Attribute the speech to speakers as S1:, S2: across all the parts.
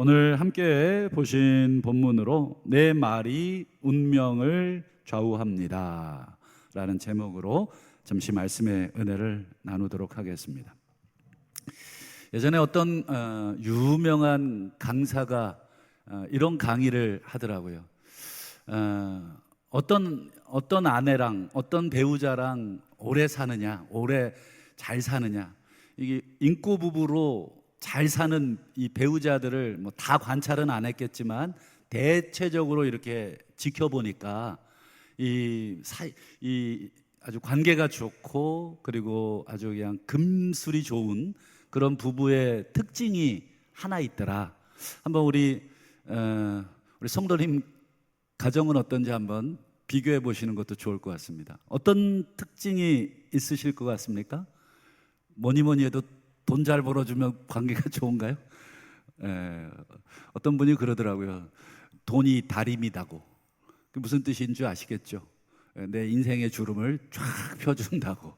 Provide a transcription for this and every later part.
S1: 오늘 함께 보신 본문으로 내 말이 운명을 좌우합니다. 라는 제목으로 잠시 말씀의 은혜를 나누도록 하겠습니다. 예전에 어떤 어, 유명한 강사가 어, 이런 강의를 하더라고요. 어, 어떤 어떤 아내랑 어떤 배우자랑 오래 사느냐, 오래 잘 사느냐. 이게 인고 부부로 잘 사는 이 배우자들을 뭐 다 관찰은 안 했겠지만 대체적으로 이렇게 지켜보니까 이, 사, 이 아주 관계가 좋고 그리고 아주 그냥 금술이 좋은 그런 부부의 특징이 하나 있더라. 한번 우리 어, 우리 성도님 가정은 어떤지 한번 비교해 보시는 것도 좋을 것 같습니다. 어떤 특징이 있으실 것 같습니까? 뭐니 뭐니 해도 돈 잘 벌어주면 관계가 좋은가요? 에, 어떤 분이 그러더라고요. 돈이 다림이다고. 그 무슨 뜻인 줄 아시겠죠? 에, 내 인생의 주름을 쫙 펴준다고.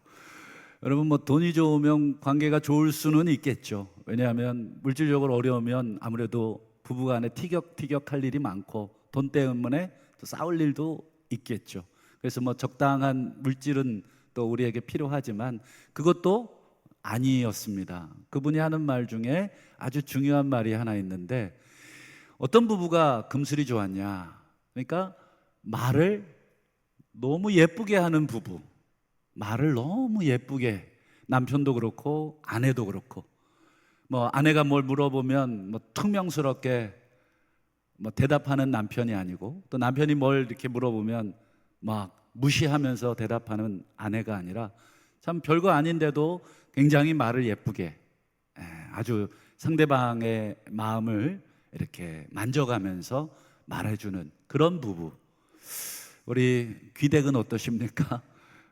S1: 여러분 뭐 돈이 좋으면 관계가 좋을 수는 있겠죠. 왜냐하면 물질적으로 어려우면 아무래도 부부간에 티격티격할 일이 많고 돈 때문에 또 싸울 일도 있겠죠. 그래서 뭐 적당한 물질은 또 우리에게 필요하지만 그것도 아니었습니다. 그분이 하는 말 중에 아주 중요한 말이 하나 있는데 어떤 부부가 금술이 좋았냐? 그러니까 말을 너무 예쁘게 하는 부부. 말을 너무 예쁘게 남편도 그렇고 아내도 그렇고 뭐 아내가 뭘 물어보면 뭐 퉁명스럽게 뭐 대답하는 남편이 아니고 또 남편이 뭘 이렇게 물어보면 막 무시하면서 대답하는 아내가 아니라 참 별거 아닌데도 굉장히 말을 예쁘게 에, 아주 상대방의 마음을 이렇게 만져가면서 말해주는 그런 부부. 우리 귀댁은 어떠십니까?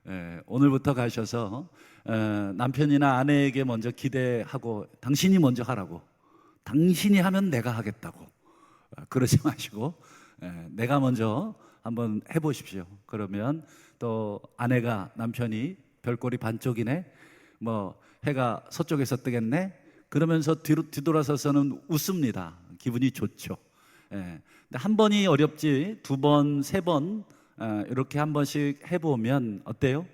S1: 에, 오늘부터 가셔서 에, 남편이나 아내에게 먼저 기대하고 당신이 먼저 하라고. 당신이 하면 내가 하겠다고. 아, 그러지 마시고 에, 내가 먼저 한번 해보십시오. 그러면 또 아내가 남편이 별꼴이 반쪽이네. 뭐 해가 서쪽에서 뜨겠네. 그러면서 뒤로 뒤돌아서서는 웃습니다. 기분이 좋죠. 예. 근데 한 번이 어렵지 두 번, 세번 어, 이렇게 한 번씩 해보면 어때요?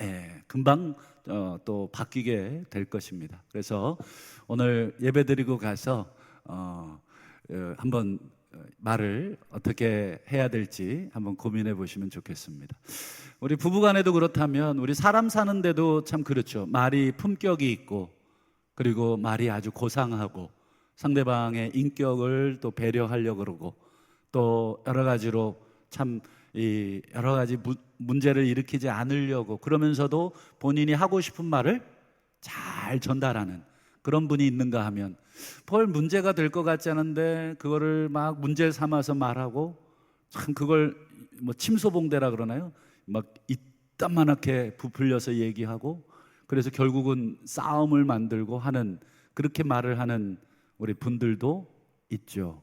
S1: 예, 금방 어, 또 바뀌게 될 것입니다. 그래서 오늘 예배드리고 가서 어, 어, 한번 말을 어떻게 해야 될지 한번 고민해 보시면 좋겠습니다. 우리 부부간에도 그렇다면 우리 사람 사는데도 참 그렇죠. 말이 품격이 있고 그리고 말이 아주 고상하고 상대방의 인격을 또 배려하려고 그러고 또 여러 가지로 참 이 여러 가지 무, 문제를 일으키지 않으려고 그러면서도 본인이 하고 싶은 말을 잘 전달하는 그런 분이 있는가 하면 별 문제가 될 것 같지 않은데 그거를 막 문제 삼아서 말하고 참 그걸 뭐 침소봉대라 그러나요? 막 이딴만하게 부풀려서 얘기하고 그래서 결국은 싸움을 만들고 하는 그렇게 말을 하는 우리 분들도 있죠.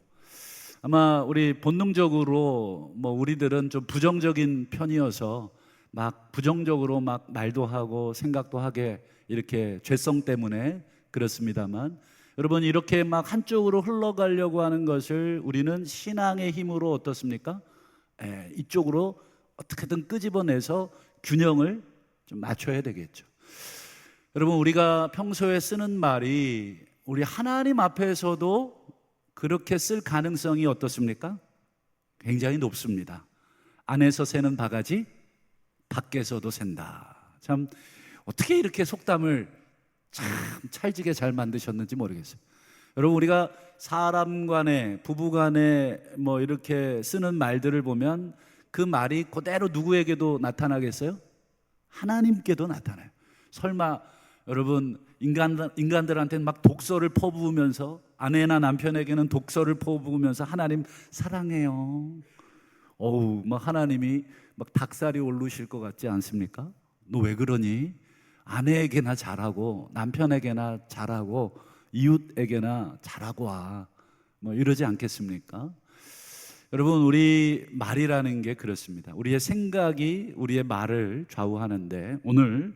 S1: 아마 우리 본능적으로 뭐 우리들은 좀 부정적인 편이어서 막 부정적으로 막 말도 하고 생각도 하게 이렇게 죄성 때문에 그렇습니다만 여러분 이렇게 막 한쪽으로 흘러가려고 하는 것을 우리는 신앙의 힘으로 어떻습니까? 에, 이쪽으로 어떻게든 끄집어내서 균형을 좀 맞춰야 되겠죠. 여러분 우리가 평소에 쓰는 말이 우리 하나님 앞에서도 그렇게 쓸 가능성이 어떻습니까? 굉장히 높습니다. 안에서 새는 바가지, 밖에서도 샌다. 참 어떻게 이렇게 속담을 참 찰지게 잘 만드셨는지 모르겠어요. 여러분 우리가 사람 간에 부부 간에 뭐 이렇게 쓰는 말들을 보면 그 말이 그대로 누구에게도 나타나겠어요? 하나님께도 나타나요. 설마 여러분 인간 인간들한테는 막 독서를 퍼부으면서 아내나 남편에게는 독서를 퍼부으면서 하나님 사랑해요. 어우, 막 하나님이 막 닭살이 오르실 것 같지 않습니까? 너 왜 그러니? 아내에게나 잘하고 남편에게나 잘하고 이웃에게나 잘하고 와. 뭐 이러지 않겠습니까? 여러분 우리 말이라는 게 그렇습니다. 우리의 생각이 우리의 말을 좌우하는데 오늘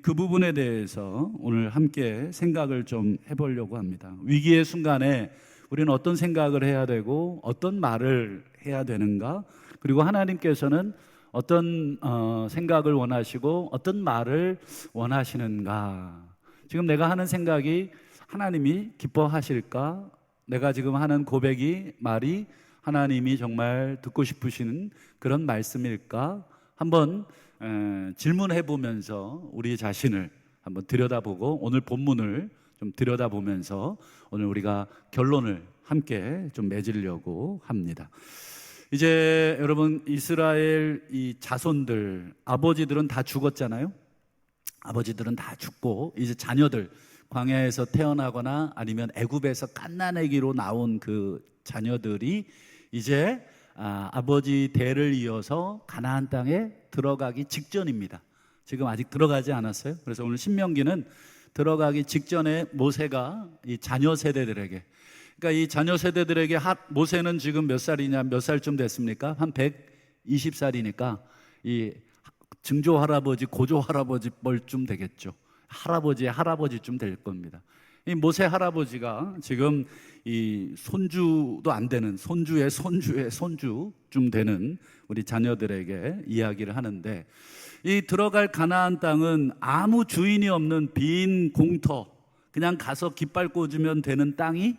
S1: 그 부분에 대해서 오늘 함께 생각을 좀 해보려고 합니다. 위기의 순간에 우리는 어떤 생각을 해야 되고 어떤 말을 해야 되는가? 그리고 하나님께서는 어떤 어, 생각을 원하시고 어떤 말을 원하시는가? 지금 내가 하는 생각이 하나님이 기뻐하실까? 내가 지금 하는 고백이 말이 하나님이 정말 듣고 싶으시는 그런 말씀일까? 한번 에, 질문해 보면서 우리 자신을 한번 들여다보고 오늘 본문을 좀 들여다보면서 오늘 우리가 결론을 함께 좀 맺으려고 합니다. 이제 여러분 이스라엘 이 자손들 아버지들은 다 죽었잖아요. 아버지들은 다 죽고 이제 자녀들 광야에서 태어나거나 아니면 애굽에서 갓난아기로 나온 그 자녀들이 이제 아, 아버지 대를 이어서 가나안 땅에 들어가기 직전입니다. 지금 아직 들어가지 않았어요. 그래서 오늘 신명기는 들어가기 직전에 모세가 이 자녀 세대들에게 그러니까 이 자녀 세대들에게 하, 모세는 지금 몇 살이냐 몇 살쯤 됐습니까? 한 120살이니까 이 증조 할아버지 고조 할아버지 뻘쯤 되겠죠. 할아버지의 할아버지쯤 될 겁니다. 이 모세 할아버지가 지금 이 손주도 안 되는 손주의 손주의 손주쯤 되는 우리 자녀들에게 이야기를 하는데 이 들어갈 가나안 땅은 아무 주인이 없는 빈 공터 그냥 가서 깃발 꽂으면 되는 땅이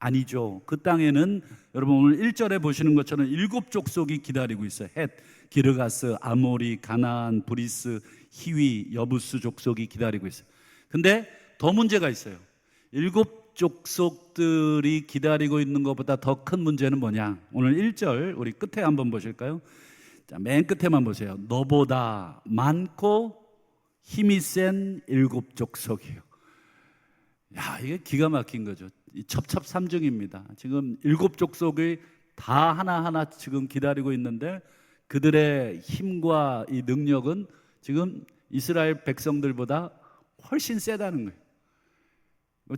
S1: 아니죠. 그 땅에는 여러분 오늘 1절에 보시는 것처럼 일곱 족속이 기다리고 있어요. 헷, 기르가스, 아모리, 가나안, 브리스, 히위, 여부스 족속이 기다리고 있어요. 근데 더 문제가 있어요. 일곱 족속들이 기다리고 있는 것보다 더 큰 문제는 뭐냐? 오늘 1절 우리 끝에 한번 보실까요? 자, 맨 끝에만 보세요. 너보다 많고 힘이 센 일곱 족속이에요. 야, 이게 기가 막힌 거죠. 이 첩첩삼중입니다. 지금 일곱 족속이 다 하나하나 지금 기다리고 있는데 그들의 힘과 이 능력은 지금 이스라엘 백성들보다 훨씬 세다는 거예요.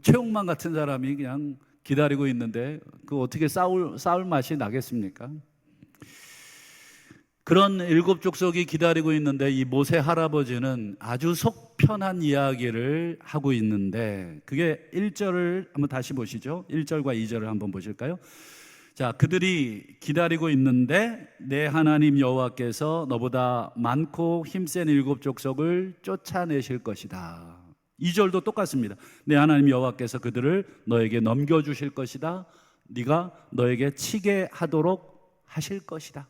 S1: 최홍만 같은 사람이 그냥 기다리고 있는데 그 어떻게 싸울 싸울 맛이 나겠습니까? 그런 일곱 족속이 기다리고 있는데 이 모세 할아버지는 아주 속편한 이야기를 하고 있는데 그게 1절을 한번 다시 보시죠. 1절과 2절을 한번 보실까요? 자, 그들이 기다리고 있는데 내 하나님 여호와께서 너보다 많고 힘센 일곱 족속을 쫓아내실 것이다. 2절도 똑같습니다. 내 하나님 여호와께서 그들을 너에게 넘겨 주실 것이다. 네가 너에게 치게 하도록 하실 것이다.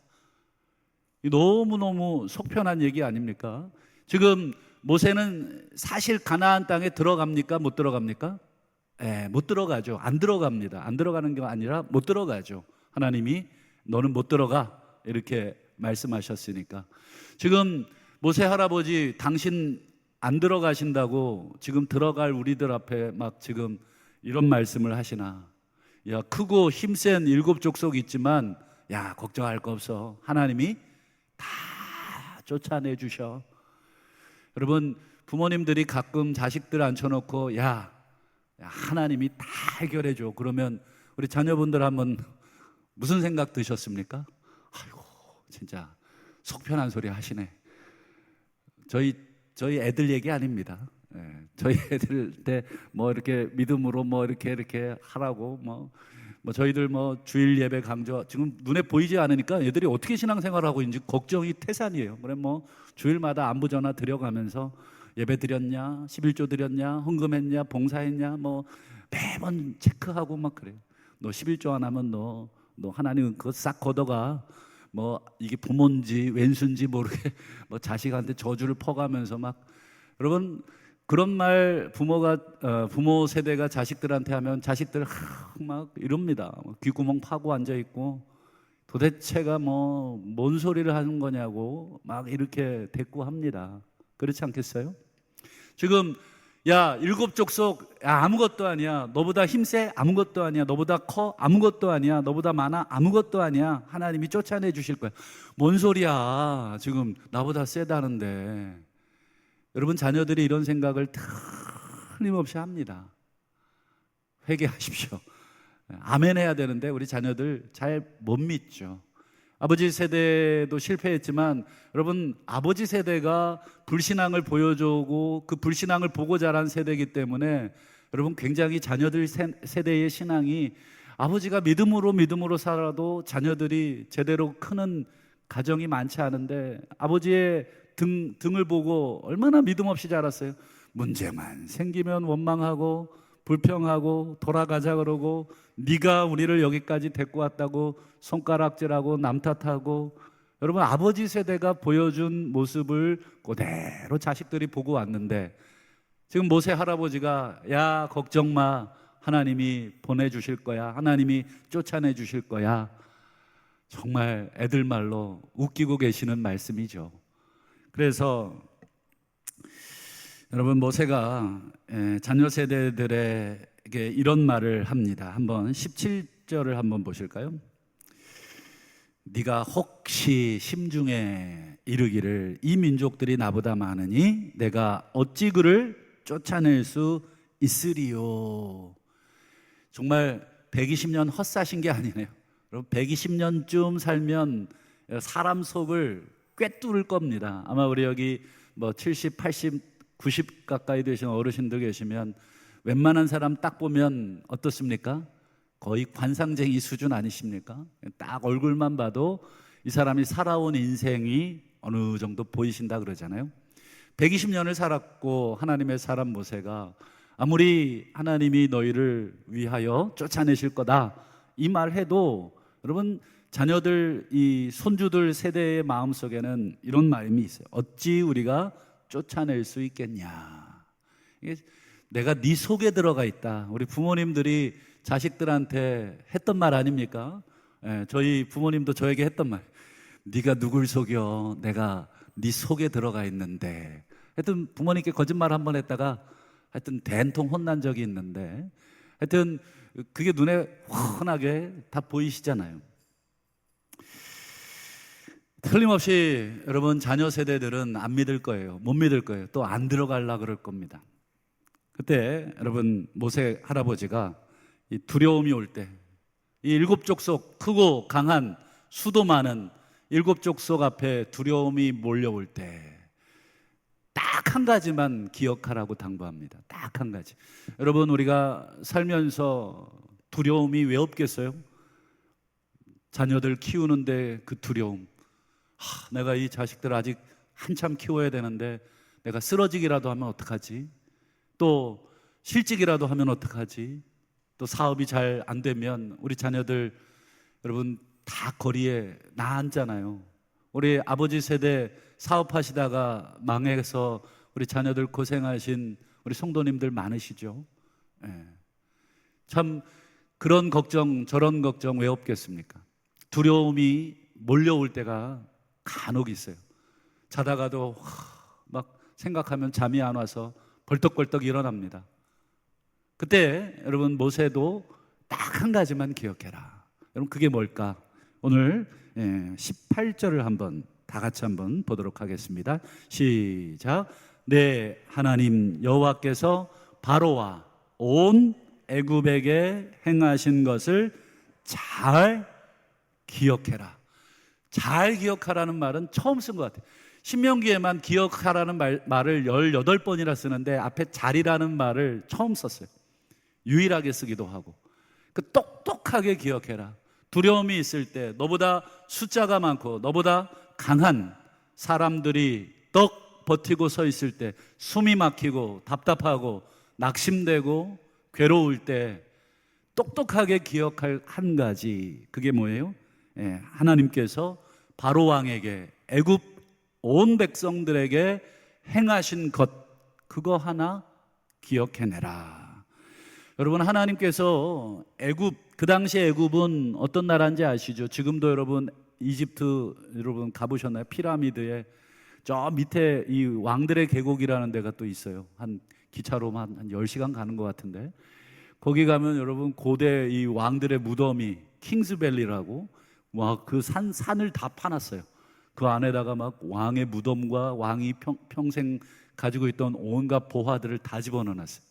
S1: 너무너무 속편한 얘기 아닙니까? 지금 모세는 사실 가나안 땅에 들어갑니까? 못 들어갑니까? 예, 못 들어가죠. 안 들어갑니다. 안 들어가는 게 아니라 못 들어가죠. 하나님이 너는 못 들어가 이렇게 말씀하셨으니까. 지금 모세 할아버지 당신 안 들어가신다고 지금 들어갈 우리들 앞에 막 지금 이런 말씀을 하시나. 야, 크고 힘센 일곱 족속 있지만 야, 걱정할 거 없어. 하나님이 다 쫓아내 주셔. 여러분 부모님들이 가끔 자식들 앉혀놓고 야, 야 하나님이 다 해결해 줘. 그러면 우리 자녀분들 한번 무슨 생각 드셨습니까? 아이고 진짜 속편한 소리 하시네. 저희 저희 애들 얘기 아닙니다. 예, 저희 애들 때 뭐 이렇게 믿음으로 뭐 이렇게 이렇게 하라고 뭐. 뭐 저희들 뭐 주일 예배 강조 지금 눈에 보이지 않으니까 애들이 어떻게 신앙생활을 하고 있는지 걱정이 태산이에요. 그래 뭐 주일마다 안부 전화 드려가면서 예배 드렸냐, 11조 드렸냐, 헌금했냐, 봉사했냐 뭐 매번 체크하고 막 그래요. 너 11조 안 하면 너 너 하나님 그거 싹 걷어가. 뭐 이게 부모인지 왼수인지 모르게 뭐 자식한테 저주를 퍼가면서 막 여러분 그런 말 부모가 어, 부모 세대가 자식들한테 하면 자식들 막 이럽니다. 귓구멍 파고 앉아 있고 도대체가 뭐 뭔 소리를 하는 거냐고 막 이렇게 대꾸합니다. 그렇지 않겠어요? 지금 야 일곱 족속 야 아무것도 아니야. 너보다 힘세? 아무것도 아니야. 너보다 커? 아무것도 아니야. 너보다 많아? 아무것도 아니야. 하나님이 쫓아내 주실 거야. 뭔 소리야? 지금 나보다 세다는데 여러분 자녀들이 이런 생각을 틀림없이 합니다. 회개하십시오. 아멘 해야 되는데 우리 자녀들 잘 못 믿죠. 아버지 세대도 실패했지만 여러분 아버지 세대가 불신앙을 보여주고 그 불신앙을 보고 자란 세대이기 때문에 여러분 굉장히 자녀들 세- 세대의 신앙이 아버지가 믿음으로 믿음으로 살아도 자녀들이 제대로 크는 가정이 많지 않은데 아버지의 등, 등을 보고 얼마나 믿음 없이 자랐어요. 문제만 생기면 원망하고 불평하고 돌아가자 그러고 네가 우리를 여기까지 데리고 왔다고 손가락질하고 남 탓하고 여러분 아버지 세대가 보여준 모습을 그대로 자식들이 보고 왔는데 지금 모세 할아버지가 야 걱정 마 하나님이 보내주실 거야 하나님이 쫓아내 주실 거야 정말 애들 말로 웃기고 계시는 말씀이죠. 그래서 여러분 모세가 예, 자녀 세대들에게 이런 말을 합니다. 한번 17절을 한번 보실까요? 네가 혹시 심중에 이르기를 이 민족들이 나보다 많으니 내가 어찌 그를 쫓아낼 수 있으리요. 정말 120년 헛사신 게 아니네요. 여러분 120년쯤 살면 사람 속을 꿰뚫을 겁니다. 아마 우리 여기 뭐 70, 80, 90 가까이 되신 어르신들 계시면 웬만한 사람 딱 보면 어떻습니까? 거의 관상쟁이 수준 아니십니까? 딱 얼굴만 봐도 이 사람이 살아온 인생이 어느 정도 보이신다 그러잖아요. 120년을 살았고 하나님의 사람 모세가 아무리 하나님이 너희를 위하여 쫓아내실 거다 이 말해도 여러분 자녀들 이 손주들 세대의 마음 속에는 이런 마음이 있어요. 어찌 우리가 쫓아낼 수 있겠냐? 내가 네 속에 들어가 있다. 우리 부모님들이 자식들한테 했던 말 아닙니까? 예, 저희 부모님도 저에게 했던 말. 네가 누굴 속여? 내가 네 속에 들어가 있는데. 하여튼 부모님께 거짓말 한 번 했다가 하여튼 된통 혼난 적이 있는데 하여튼 그게 눈에 훤하게 다 보이시잖아요. 틀림없이 여러분 자녀 세대들은 안 믿을 거예요. 못 믿을 거예요. 또 안 들어갈라 그럴 겁니다. 그때 여러분 모세 할아버지가 이 두려움이 올 때 이 일곱 족속 크고 강한 수도 많은 일곱 족속 앞에 두려움이 몰려올 때 딱 한 가지만 기억하라고 당부합니다. 딱 한 가지. 여러분 우리가 살면서 두려움이 왜 없겠어요? 자녀들 키우는데 그 두려움. 하, 내가 이 자식들 아직 한참 키워야 되는데 내가 쓰러지기라도 하면 어떡하지? 또 실직이라도 하면 어떡하지? 또 사업이 잘 안 되면 우리 자녀들 여러분 다 거리에 나앉잖아요. 우리 아버지 세대 사업하시다가 망해서 우리 자녀들 고생하신 우리 성도님들 많으시죠? 예. 참 그런 걱정 저런 걱정 왜 없겠습니까? 두려움이 몰려올 때가 간혹 있어요. 자다가도 막 생각하면 잠이 안 와서 벌떡벌떡 일어납니다. 그때 여러분 모세도 딱 한 가지만 기억해라. 여러분 그게 뭘까? 오늘 18절을 한번 다 같이 한번 보도록 하겠습니다. 시작. 네 하나님 여호와께서 바로와 온 애굽에게 행하신 것을 잘 기억해라. 잘 기억하라는 말은 처음 쓴 것 같아요. 신명기에만 기억하라는 말, 말을 18번이나 쓰는데 앞에 잘이라는 말을 처음 썼어요. 유일하게 쓰기도 하고. 그 똑똑하게 기억해라. 두려움이 있을 때 너보다 숫자가 많고 너보다 강한 사람들이 떡 버티고 서 있을 때 숨이 막히고 답답하고 낙심되고 괴로울 때 똑똑하게 기억할 한 가지 그게 뭐예요? 예, 하나님께서 바로 왕에게 애굽 온 백성들에게 행하신 것 그거 하나 기억해내라. 여러분 하나님께서 애굽 그 당시 애굽은 어떤 나라인지 아시죠? 지금도 여러분 이집트 여러분 가보셨나요? 피라미드에 저 밑에 이 왕들의 계곡이라는 데가 또 있어요. 한 기차로 한, 한 10시간 가는 것 같은데 거기 가면 여러분 고대 이 왕들의 무덤이 킹스밸리라고 와 그 산 산을 다 파놨어요. 그 안에다가 막 왕의 무덤과 왕이 평, 평생 가지고 있던 온갖 보화들을 다 집어넣어놨어요.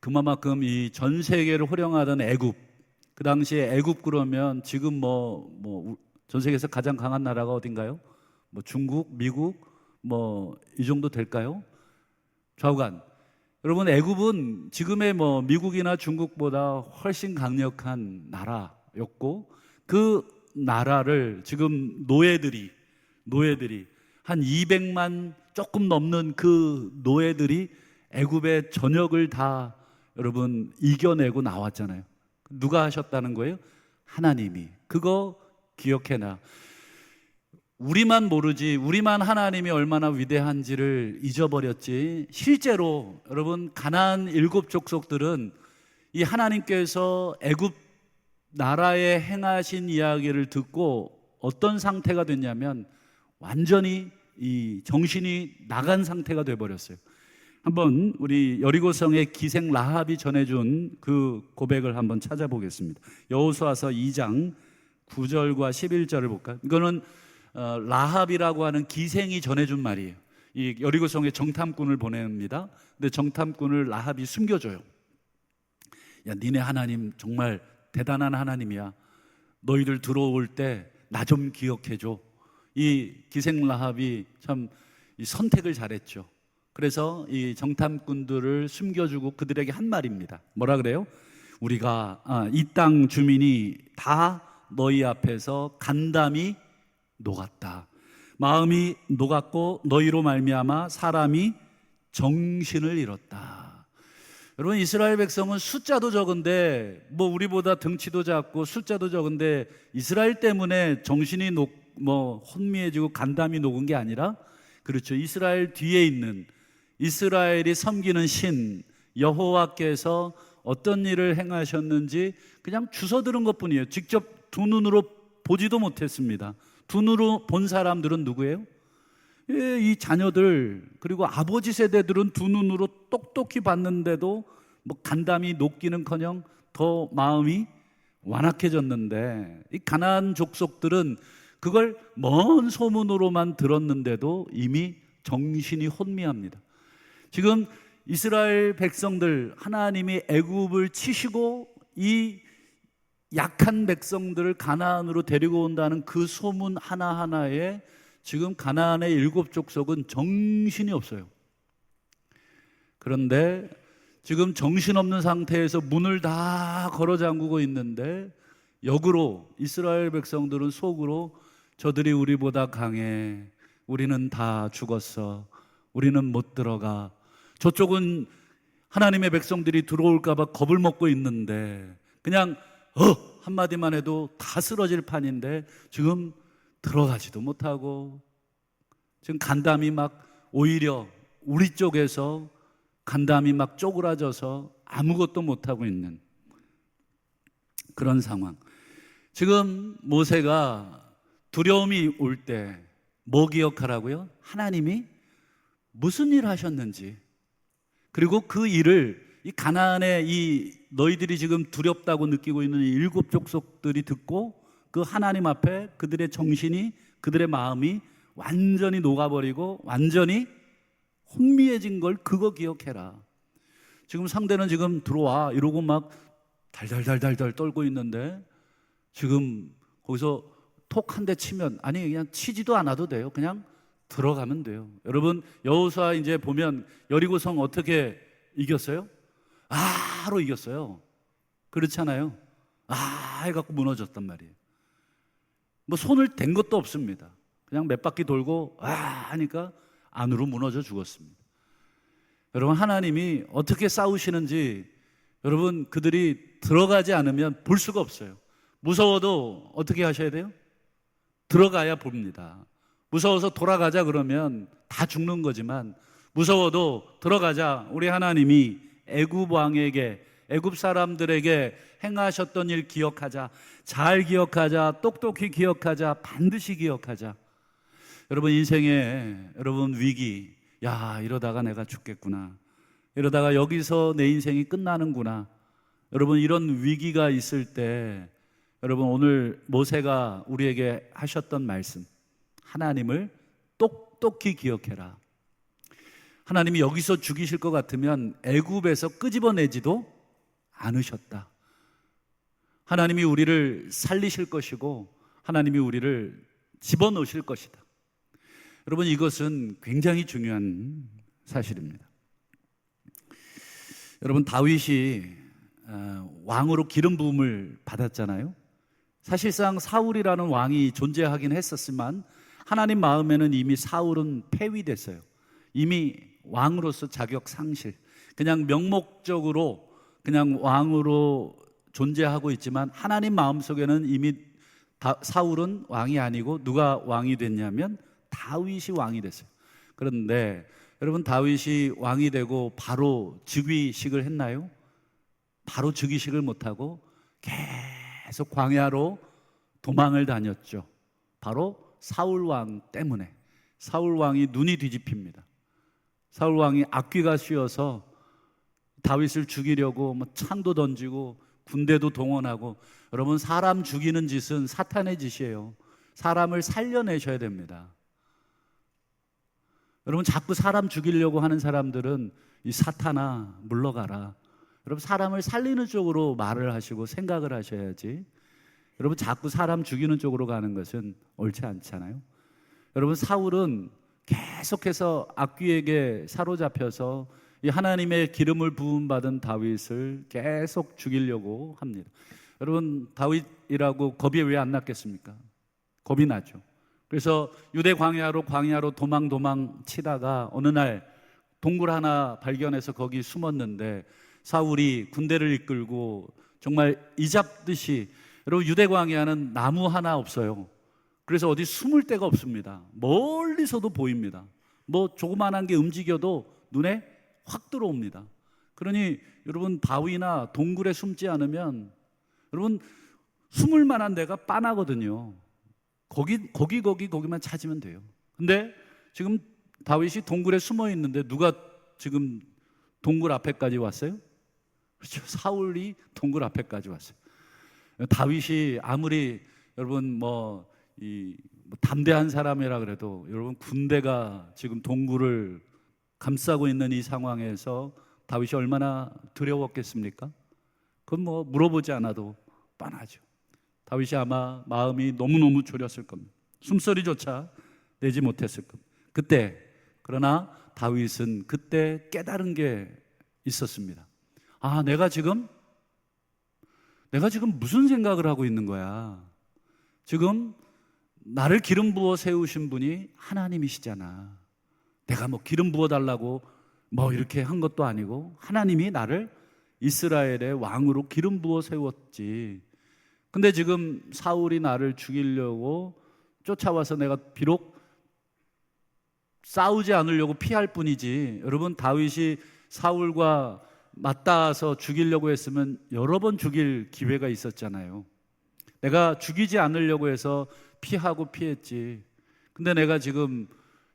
S1: 그만큼 이 전 세계를 호령하던 애굽 그 당시에 애굽 그러면 지금 뭐 뭐 전 세계에서 가장 강한 나라가 어딘가요? 뭐 중국, 미국 뭐 이 정도 될까요? 좌우간 여러분 애굽은 지금의 뭐 미국이나 중국보다 훨씬 강력한 나라였고 그 나라를 지금 노예들이 노예들이 한 200만 조금 넘는 그 노예들이 애굽의 전역을 다 여러분 이겨내고 나왔잖아요. 누가 하셨다는 거예요? 하나님이. 그거 기억해놔. 우리만 모르지, 우리만 하나님이 얼마나 위대한지를 잊어버렸지. 실제로 여러분 가나안 일곱 족속들은 이 하나님께서 애굽 나라에 행하신 이야기를 듣고 어떤 상태가 됐냐면 완전히 이 정신이 나간 상태가 돼 버렸어요. 한번 우리 여리고성의 기생 라합이 전해준 그 고백을 한번 찾아보겠습니다. 여호수아서 2장 9절과 11절을 볼까요? 이거는 어, 라합이라고 하는 기생이 전해준 말이에요. 이 여리고성에 정탐꾼을 보냅니다. 근데 정탐꾼을 라합이 숨겨줘요. 야, 니네 하나님 정말 대단한 하나님이야. 너희들 들어올 때 나 좀 기억해 줘. 이 기생 라합이 참 선택을 잘했죠. 그래서 이 정탐꾼들을 숨겨주고 그들에게 한 말입니다. 뭐라 그래요? 우리가 아, 이땅 주민이 다 너희 앞에서 간담이 녹았다. 마음이 녹았고 너희로 말미암아 사람이 정신을 잃었다. 여러분 이스라엘 백성은 숫자도 적은데 뭐 우리보다 등치도 작고 숫자도 적은데 이스라엘 때문에 정신이 녹 뭐 혼미해지고 간담이 녹은 게 아니라 그렇죠. 이스라엘 뒤에 있는 이스라엘이 섬기는 신 여호와께서 어떤 일을 행하셨는지 그냥 주워 들은 것뿐이에요. 직접 두 눈으로 보지도 못했습니다. 두 눈으로 본 사람들은 누구예요? 예, 이 자녀들 그리고 아버지 세대들은 두 눈으로 똑똑히 봤는데도 뭐 간담이 녹기는커녕 더 마음이 완악해졌는데 이 가나안 족속들은 그걸 먼 소문으로만 들었는데도 이미 정신이 혼미합니다. 지금 이스라엘 백성들 하나님이 애굽을 치시고 이 약한 백성들을 가나안으로 데리고 온다는 그 소문 하나하나에 지금 가나안의 일곱 족속은 정신이 없어요. 그런데 지금 정신없는 상태에서 문을 다 걸어 잠그고 있는데 역으로 이스라엘 백성들은 속으로 저들이 우리보다 강해. 우리는 다 죽었어. 우리는 못 들어가. 저쪽은 하나님의 백성들이 들어올까봐 겁을 먹고 있는데 그냥 어 한마디만 해도 다 쓰러질 판인데 지금 들어가지도 못하고 지금 간담이 막 오히려 우리 쪽에서 간담이 막 쪼그라져서 아무것도 못하고 있는 그런 상황. 지금 모세가 두려움이 올 때 뭐 기억하라고요? 하나님이 무슨 일 하셨는지 그리고 그 일을 이 가나안의 이 너희들이 지금 두렵다고 느끼고 있는 이 일곱 족속들이 듣고 그 하나님 앞에 그들의 정신이 그들의 마음이 완전히 녹아버리고 완전히 혼미해진 걸 그거 기억해라. 지금 상대는 지금 들어와 이러고 막 달달달달달 떨고 있는데 지금 거기서 톡 한 대 치면 아니 그냥 치지도 않아도 돼요. 그냥 들어가면 돼요. 여러분 여호수아 이제 보면 여리고성 어떻게 이겼어요? 아로 이겼어요. 그렇잖아요. 아 해갖고 무너졌단 말이에요. 뭐 손을 댄 것도 없습니다. 그냥 몇 바퀴 돌고 아 하니까 안으로 무너져 죽었습니다. 여러분 하나님이 어떻게 싸우시는지 여러분 그들이 들어가지 않으면 볼 수가 없어요. 무서워도 어떻게 하셔야 돼요? 들어가야 봅니다. 무서워서 돌아가자 그러면 다 죽는 거지만 무서워도 들어가자 우리 하나님이 애굽 왕에게 애굽 사람들에게 행하셨던 일 기억하자. 잘 기억하자. 똑똑히 기억하자. 반드시 기억하자. 여러분 인생에 여러분 위기 야 이러다가 내가 죽겠구나. 이러다가 여기서 내 인생이 끝나는구나. 여러분 이런 위기가 있을 때 여러분 오늘 모세가 우리에게 하셨던 말씀 하나님을 똑똑히 기억해라. 하나님이 여기서 죽이실 것 같으면 애굽에서 끄집어내지도 않으셨다. 하나님이 우리를 살리실 것이고 하나님이 우리를 집어넣으실 것이다. 여러분 이것은 굉장히 중요한 사실입니다. 여러분 다윗이 어, 왕으로 기름 부음을 받았잖아요. 사실상 사울이라는 왕이 존재하긴 했었지만 하나님 마음에는 이미 사울은 폐위됐어요. 이미 왕으로서 자격 상실. 그냥 명목적으로 그냥 왕으로 존재하고 있지만 하나님 마음속에는 이미 다- 사울은 왕이 아니고 누가 왕이 됐냐면 다윗이 왕이 됐어요. 그런데 여러분 다윗이 왕이 되고 바로 즉위식을 했나요? 바로 즉위식을 못하고 계속 광야로 도망을 다녔죠. 바로 사울 왕 때문에 사울 왕이 눈이 뒤집힙니다. 사울 왕이 악귀가 씌어서 다윗을 죽이려고 뭐 창도 던지고 군대도 동원하고 여러분 사람 죽이는 짓은 사탄의 짓이에요. 사람을 살려내셔야 됩니다. 여러분 자꾸 사람 죽이려고 하는 사람들은 이 사탄아 물러가라. 여러분 사람을 살리는 쪽으로 말을 하시고 생각을 하셔야지. 여러분 자꾸 사람 죽이는 쪽으로 가는 것은 옳지 않잖아요. 여러분 사울은 계속해서 악귀에게 사로잡혀서 이 하나님의 기름을 부음 받은 다윗을 계속 죽이려고 합니다. 여러분 다윗이라고 겁이 왜 안 났겠습니까? 겁이 나죠. 그래서 유대 광야로 광야로 도망 도망 치다가 어느 날 동굴 하나 발견해서 거기 숨었는데 사울이 군대를 이끌고 정말 이잡듯이 여러분 유대 광야는 나무 하나 없어요. 그래서 어디 숨을 데가 없습니다. 멀리서도 보입니다. 뭐 조그만한 게 움직여도 눈에 확 들어옵니다. 그러니 여러분 바위나 동굴에 숨지 않으면 여러분 숨을 만한 데가 빤하거든요. 거기 거기 거기 거기만 찾으면 돼요. 근데 지금 다윗이 동굴에 숨어 있는데 누가 지금 동굴 앞에까지 왔어요? 그렇죠. 사울이 동굴 앞에까지 왔어요. 다윗이 아무리 여러분 뭐 이 뭐 담대한 사람이라 그래도 여러분 군대가 지금 동굴을 감싸고 있는 이 상황에서 다윗이 얼마나 두려웠겠습니까? 그건 뭐 물어보지 않아도 뻔하죠. 다윗이 아마 마음이 너무너무 졸였을 겁니다. 숨소리조차 내지 못했을 겁니다. 그때 그러나 다윗은 그때 깨달은 게 있었습니다. 아, 내가 지금 내가 지금 무슨 생각을 하고 있는 거야? 지금 나를 기름 부어 세우신 분이 하나님이시잖아. 내가 뭐 기름 부어 달라고 뭐 이렇게 한 것도 아니고 하나님이 나를 이스라엘의 왕으로 기름 부어 세웠지. 근데 지금 사울이 나를 죽이려고 쫓아와서 내가 비록 싸우지 않으려고 피할 뿐이지. 여러분 다윗이 사울과 맞닿아서 죽이려고 했으면 여러 번 죽일 기회가 있었잖아요. 내가 죽이지 않으려고 해서 피하고 피했지. 근데 내가 지금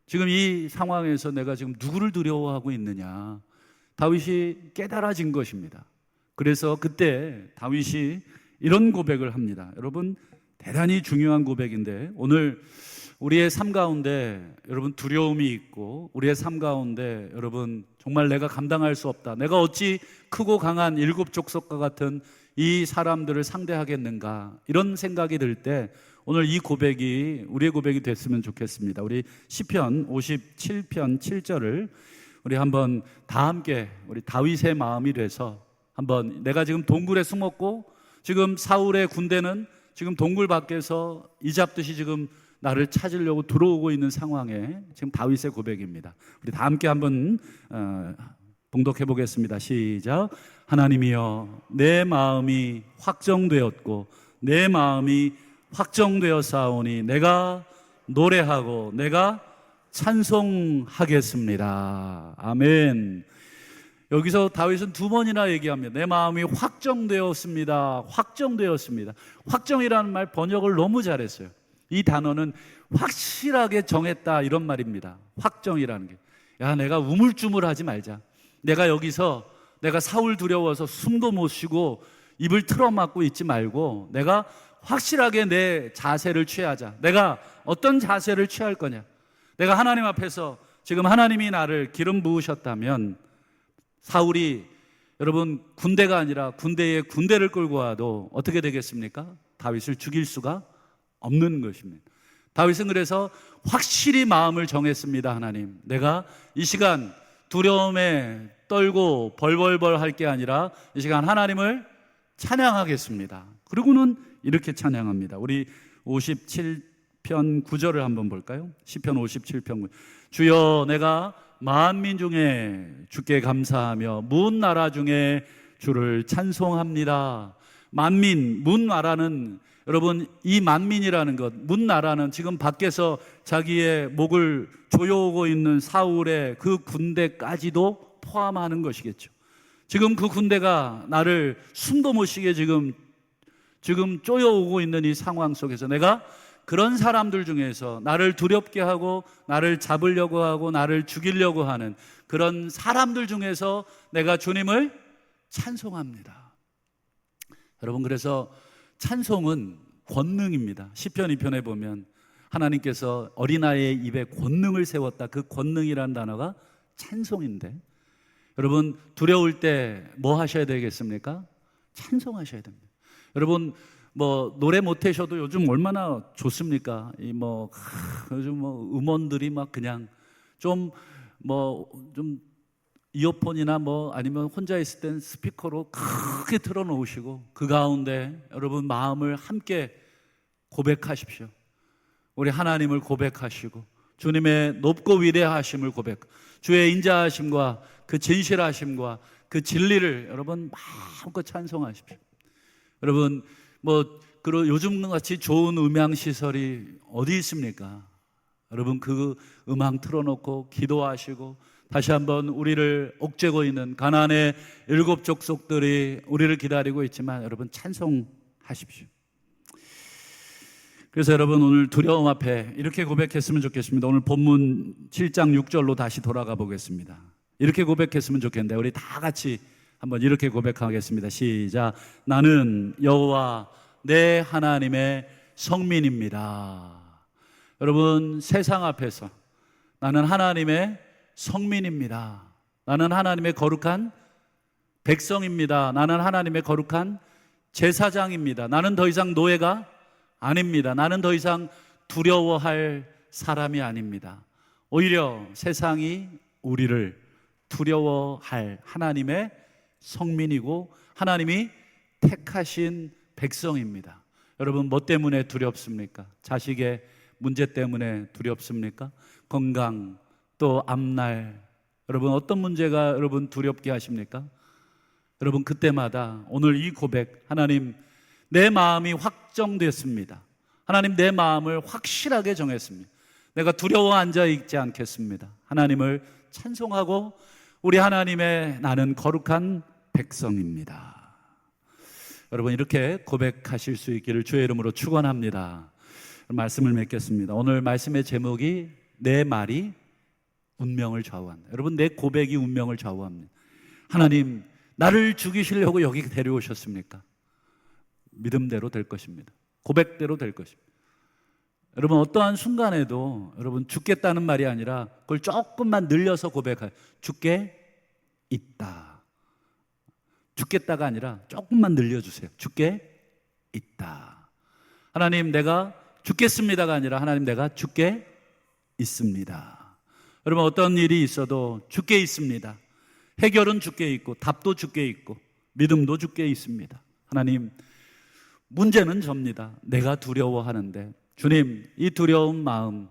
S1: 지금 이 상황에서 내가 지금 누구를 두려워하고 있느냐? 다윗이 깨달아진 것입니다. 그래서 그때 다윗이 이런 고백을 합니다. 여러분 대단히 중요한 고백인데 오늘 우리의 삶 가운데 여러분 두려움이 있고 우리의 삶 가운데 여러분 정말 내가 감당할 수 없다. 내가 어찌 크고 강한 일곱 족속과 같은 이 사람들을 상대하겠는가 이런 생각이 들 때 오늘 이 고백이 우리의 고백이 됐으면 좋겠습니다. 우리 시편 57편 7절을 우리 한번 다 함께 우리 다윗의 마음이 돼서 한번 내가 지금 동굴에 숨었고 지금 사울의 군대는 지금 동굴 밖에서 이잡듯이 지금 나를 찾으려고 들어오고 있는 상황에 지금 다윗의 고백입니다. 우리 다 함께 한번 어, 봉독해 보겠습니다. 시작. 하나님이여 내 마음이 확정되었고 내 마음이 확정되었사오니 내가 노래하고 내가 찬송하겠습니다. 아멘. 여기서 다윗은 두 번이나 얘기합니다. 내 마음이 확정되었습니다. 확정되었습니다. 확정이라는 말 번역을 너무 잘했어요. 이 단어는 확실하게 정했다 이런 말입니다. 확정이라는 게. 야, 내가 우물쭈물하지 말자. 내가 여기서 내가 사울 두려워서 숨도 못 쉬고 입을 틀어막고 있지 말고 내가 확실하게 내 자세를 취하자. 내가 어떤 자세를 취할 거냐? 내가 하나님 앞에서 지금 하나님이 나를 기름 부으셨다면 사울이 여러분 군대가 아니라 군대에 군대를 끌고 와도 어떻게 되겠습니까? 다윗을 죽일 수가 없는 것입니다. 다윗은 그래서 확실히 마음을 정했습니다. 하나님, 내가 이 시간 두려움에 떨고 벌벌벌 할 게 아니라 이 시간 하나님을 찬양하겠습니다. 그리고는 이렇게 찬양합니다. 우리 57편 9절을 한번 볼까요? 시편 57편 9 주여 내가 만민 중에 주께 감사하며 문 나라 중에 주를 찬송합니다. 만민, 문 나라는 여러분 이 만민이라는 것, 문 나라는 지금 밖에서 자기의 목을 조여오고 있는 사울의 그 군대까지도 포함하는 것이겠죠. 지금 그 군대가 나를 숨도 못 쉬게 지금 지금 쪼여오고 있는 이 상황 속에서 내가 그런 사람들 중에서 나를 두렵게 하고 나를 잡으려고 하고 나를 죽이려고 하는 그런 사람들 중에서 내가 주님을 찬송합니다. 여러분 그래서 찬송은 권능입니다. 시편 2편에 보면 하나님께서 어린아이의 입에 권능을 세웠다. 그 권능이라는 단어가 찬송인데 여러분 두려울 때 뭐 하셔야 되겠습니까? 찬송하셔야 됩니다. 여러분 뭐 노래 못하셔도 요즘 얼마나 좋습니까? 이 뭐 요즘 뭐 음원들이 막 그냥 좀 뭐 좀 이어폰이나 뭐 아니면 혼자 있을 땐 스피커로 크게 틀어 놓으시고 그 가운데 여러분 마음을 함께 고백하십시오. 우리 하나님을 고백하시고 주님의 높고 위대하심을 고백. 주의 인자하심과 그 진실하심과 그 진리를 여러분 마음껏 찬송하십시오. 여러분 뭐 그런 요즘 같이 좋은 음향 시설이 어디 있습니까? 여러분 그 음악 틀어놓고 기도하시고 다시 한번 우리를 옥죄고 있는 가난의 일곱 족속들이 우리를 기다리고 있지만 여러분 찬송하십시오. 그래서 여러분 오늘 두려움 앞에 이렇게 고백했으면 좋겠습니다. 오늘 본문 7장 6절로 다시 돌아가 보겠습니다. 이렇게 고백했으면 좋겠는데 우리 다 같이 한번 이렇게 고백하겠습니다. 시작. 나는 여호와 내 하나님의 성민입니다. 여러분 세상 앞에서 나는 하나님의 성민입니다. 나는 하나님의 거룩한 백성입니다. 나는 하나님의 거룩한 제사장입니다. 나는 더 이상 노예가 아닙니다. 나는 더 이상 두려워할 사람이 아닙니다. 오히려 세상이 우리를 두려워할 하나님의 성민이고 하나님이 택하신 백성입니다. 여러분 뭐 때문에 두렵습니까? 자식의 문제 때문에 두렵습니까? 건강 또 앞날 여러분 어떤 문제가 여러분 두렵게 하십니까? 여러분 그때마다 오늘 이 고백 하나님 내 마음이 확정됐습니다. 하나님 내 마음을 확실하게 정했습니다. 내가 두려워 앉아 있지 않겠습니다. 하나님을 찬송하고 우리 하나님의 나는 거룩한 백성입니다. 여러분 이렇게 고백하실 수 있기를 주의 이름으로 축원합니다. 말씀을 맺겠습니다. 오늘 말씀의 제목이 내 말이 운명을 좌우한다. 여러분 내 고백이 운명을 좌우합니다. 하나님 나를 죽이시려고 여기 데려오셨습니까? 믿음대로 될 것입니다. 고백대로 될 것입니다. 여러분 어떠한 순간에도 여러분 죽겠다는 말이 아니라 그걸 조금만 늘려서 고백할 죽게 있다. 죽겠다가 아니라 조금만 늘려주세요. 죽게 있다. 하나님 내가 죽겠습니다가 아니라 하나님 내가 죽게 있습니다. 여러분 어떤 일이 있어도 죽게 있습니다. 해결은 죽게 있고 답도 죽게 있고 믿음도 죽게 있습니다. 하나님 문제는 접니다. 내가 두려워하는데 주님 이 두려운 마음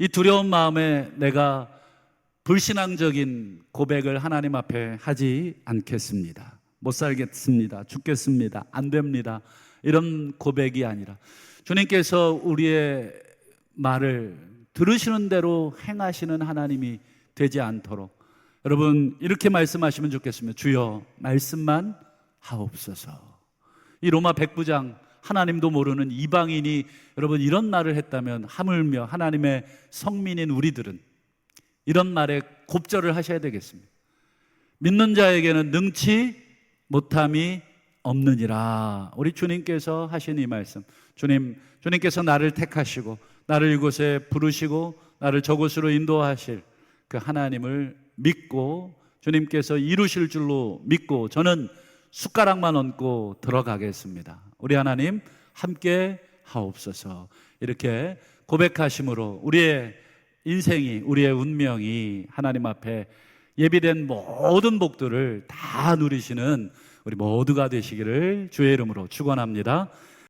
S1: 이 두려운 마음에 내가 불신앙적인 고백을 하나님 앞에 하지 않겠습니다. 못 살겠습니다. 죽겠습니다. 안 됩니다. 이런 고백이 아니라 주님께서 우리의 말을 들으시는 대로 행하시는 하나님이 되지 않도록 여러분 이렇게 말씀하시면 좋겠습니다. 주여 말씀만 하옵소서. 이 로마 백부장 하나님도 모르는 이방인이 여러분 이런 말을 했다면 하물며 하나님의 성민인 우리들은 이런 말에 곱절을 하셔야 되겠습니다. 믿는 자에게는 능치 못함이 없느니라. 우리 주님께서 하신 이 말씀. 주님, 주님께서 나를 택하시고 나를 이곳에 부르시고 나를 저곳으로 인도하실 그 하나님을 믿고 주님께서 이루실 줄로 믿고 저는 숟가락만 얹고 들어가겠습니다. 우리 하나님 함께 하옵소서. 이렇게 고백하심으로 우리의 인생이 우리의 운명이 하나님 앞에 예비된 모든 복들을 다 누리시는 우리 모두가 되시기를 주의 이름으로 축원합니다.